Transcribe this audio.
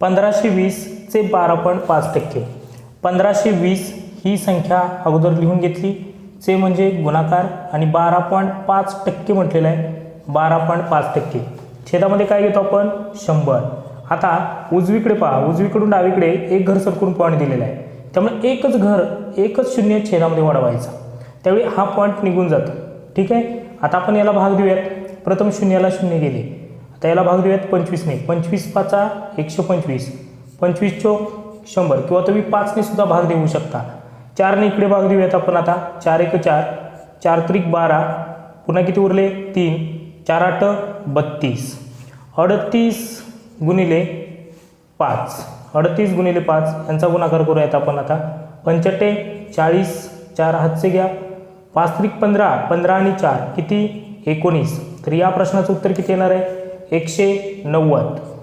पंधराशे वीसचे बारा पॉईंट पाच टक्के. पंधराशे वीस ही संख्या अगोदर लिहून घेतली चे म्हणजे गुणाकार आणि बारा पॉईंट पाच टक्के म्हटलेलं आहे बारा पॉईंट पाच टक्के. छेदामध्ये काय घेतो आपण? शंभर. आता उजवीकडे पहा उजवीकडून डावीकडे एक घर सरकून पॉईंट दिलेला आहे. त्यामुळे एकच घर एकच शून्य छेदामध्ये वाढवायचा. त्यावेळी हा पॉईंट निघून जातो. ठीक आहे? आता आपण याला भाग देऊयात. प्रथम शून्याला शून्य गेले. आता याला भाग देऊयात पंचवीसने पंचवीस पाचा एकशे पंचवीस. पंचवीस चोक शंभर. किंवा तुम्ही पाचने सुद्धा भाग देऊ शकता. चारने इकडे भाग देऊयात आपण आता. चार एक चार. चार त्रिक बारा. पुन्हा किती उरले? तीन. चार आठ बत्तीस. अडतीस गुणिले पाच. अडतीस गुणिले पाच. यांचा गुणाकार करूयात आपण आता. पंचटे चाळीस. चार हातचे घ्या. पाच त्रिक पंधरा. पंधरा आणि चार. किती? एकोणीस. तर या प्रश्नाचं उत्तर किती येणार आहे? एकशे नव्वद.